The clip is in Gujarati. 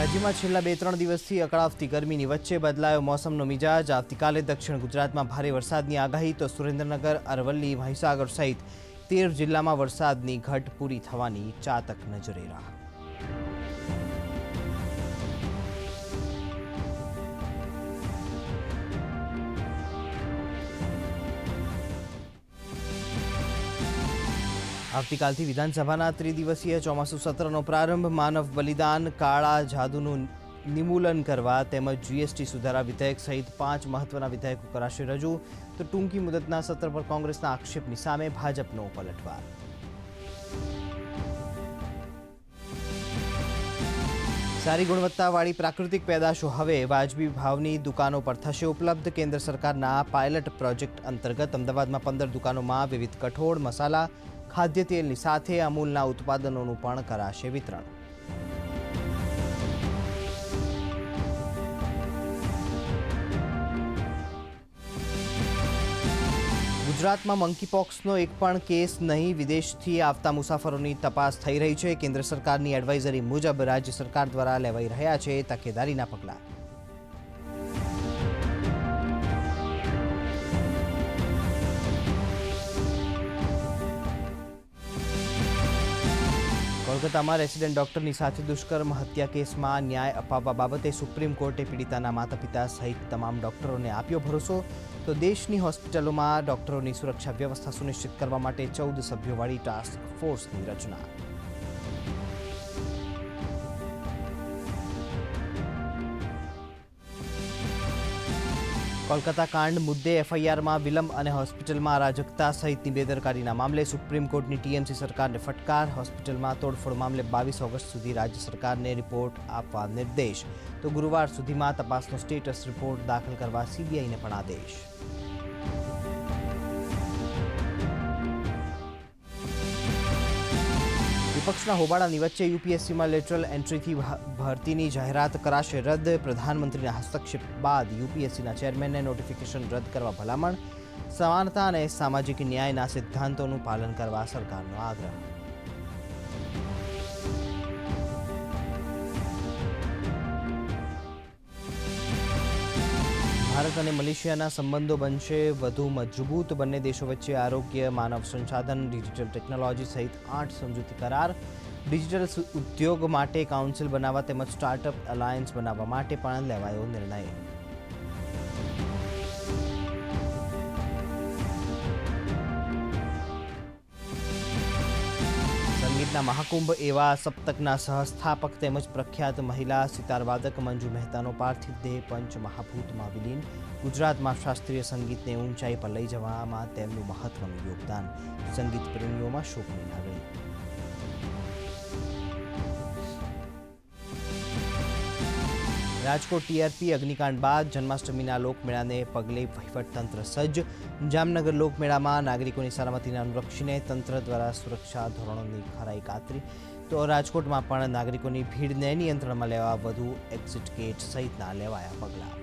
રાજ્યમાં છેલ્લા બે ત્રણ દિવસથી અકળાવતી ગરમીની વચ્ચે બદલાયો મોસમનો મિજાજ. આવતીકાલે દક્ષિણ ગુજરાતમાં ભારે વરસાદની આગાહી, તો સુરેન્દ્રનગર, અરવલ્લી, મહીસાગર સહિત તેર જિલ્લામાં વરસાદની ઘટ પૂરી થવાની ચાતક નજરે રાહ. આવતીકાલથી વિધાનસભાના ત્રિદિવસીય ચોમાસુ સત્રનો પ્રારંભ. માનવ બલિદાન, કાળા જાદુનું નિમૂલન કરવા તેમજ જીએસટી સુધારા વિધેયક સહિત પાંચ મહત્વના વિધેયકો કરાશે રજૂ. તો ટૂંકી મુદતના સત્ર પર કોંગ્રેસના આક્ષેપની સામે ભાજપનો પલટવાર. સારી ગુણવત્તાવાળી પ્રાકૃતિક પેદાશો હવે વાજબી ભાવની દુકાનો પર થશે ઉપલબ્ધ. કેન્દ્ર સરકારના પાયલટ પ્રોજેક્ટ અંતર્ગત અમદાવાદમાં પંદર દુકાનોમાં વિવિધ કઠોળ, મસાલા ખાદ્ય તેલની સાથે અમૂલના ઉત્પાદનોનું પણ કરાશે વિતરણ. ગુજરાતમાં મંકીપોક્સનો એક પણ કેસ નહીં, વિદેશથી આવતા મુસાફરોની તપાસ થઈ રહી છે. કેન્દ્ર સરકારની એડવાઇઝરી મુજબ રાજ્ય સરકાર દ્વારા લેવાઈ રહ્યા છે તકેદારીના પગલાં. કોલકાતામાં રેસિડેન્ટ ડોક્ટરની સાથે દુષ્કર્મ, હત્યા કેસમાં ન્યાય અપાવવા બાબતે સુપ્રીમ કોર્ટે પીડિતાના માતા પિતા સહિત તમામ ડોક્ટરોને આપ્યો ભરોસો. તો દેશની હોસ્પિટલોમાં ડોક્ટરોની સુરક્ષા વ્યવસ્થા સુનિશ્ચિત કરવા માટે ચૌદ સભ્યોવાળી ટાસ્ક ફોર્સની રચના. કોલકાતા કાંડ મુદ્દે એફઆઈઆરમાં વિલંબ અને હોસ્પિટલમાં અરાજકતા સહિતની બેદરકારીના મામલે સુપ્રીમ કોર્ટની ટીએમસી સરકારને ફટકાર, હોસ્પિટલમાં તોડફોડ મામલે બાવીસ ઓગસ્ટ સુધી રાજ્ય સરકારને રિપોર્ટ આપવા નિર્દેશ. તો ગુરુવાર સુધીમાં તપાસનો સ્ટેટસ રિપોર્ટ દાખલ કરવા સીબીઆઈને પણ આદેશ. વિપક્ષના હોબાળાની વચ્ચે યુપીએસસીમાં લેટરલ એન્ટ્રીથી ભરતીની જાહેરાત કરાશે રદ. પ્રધાનમંત્રીના હસ્તક્ષેપ બાદ યુપીએસસીના ચેરમેનને નોટિફિકેશન રદ કરવા ભલામણ. સમાનતા અને સામાજિક ન્યાયના સિદ્ધાંતોનું પાલન કરવા સરકારનો આગ્રહ. ભારત અને મલેશિયાના સંબંધો બનશે વધુ મજબૂત. બંને દેશો વચ્ચે આરોગ્ય, માનવ સંસાધન, ડિજિટલ ટેકનોલોજી સહિત આઠ સમજૂતી કરાર. ડિજિટલ ઉદ્યોગ માટે કાઉન્સિલ બનાવવા તેમજ સ્ટાર્ટઅપ અલાયન્સ બનાવવા માટે પણ લેવાયો નિર્ણય. સંગીતના મહાકુંભ એવા સપ્તકના સહસ્થાપક તેમજ પ્રખ્યાત મહિલા સિતારવાદક મંજુ મહેતાનો પાર્થિવ દેહ પંચ મહાભૂતમાં વિલીન. ગુજરાતમાં શાસ્ત્રીય સંગીતને ઊંચાઈ પર લઈ જવામાં તેમનું મહત્વનું યોગદાન. સંગીત પ્રેમીઓમાં શોકની લાગણી. રાજકોટ ટીઆરપી અગ્નિકાંડ બાદ જન્માષ્ટમીના લોકમેળાને પગલે વહીવટતંત્ર સજ્જ. જામનગર લોકમેળામાં નાગરિકોની સલામતીને અનુલક્ષીને તંત્ર દ્વારા સુરક્ષા ધોરણોની ખરાઈ કાતરી. તો રાજકોટમાં પણ નાગરિકોની ભીડને નિયંત્રણમાં લેવા વધુ એક્ઝિટ ગેટ સહિતના લેવાયા પગલાં.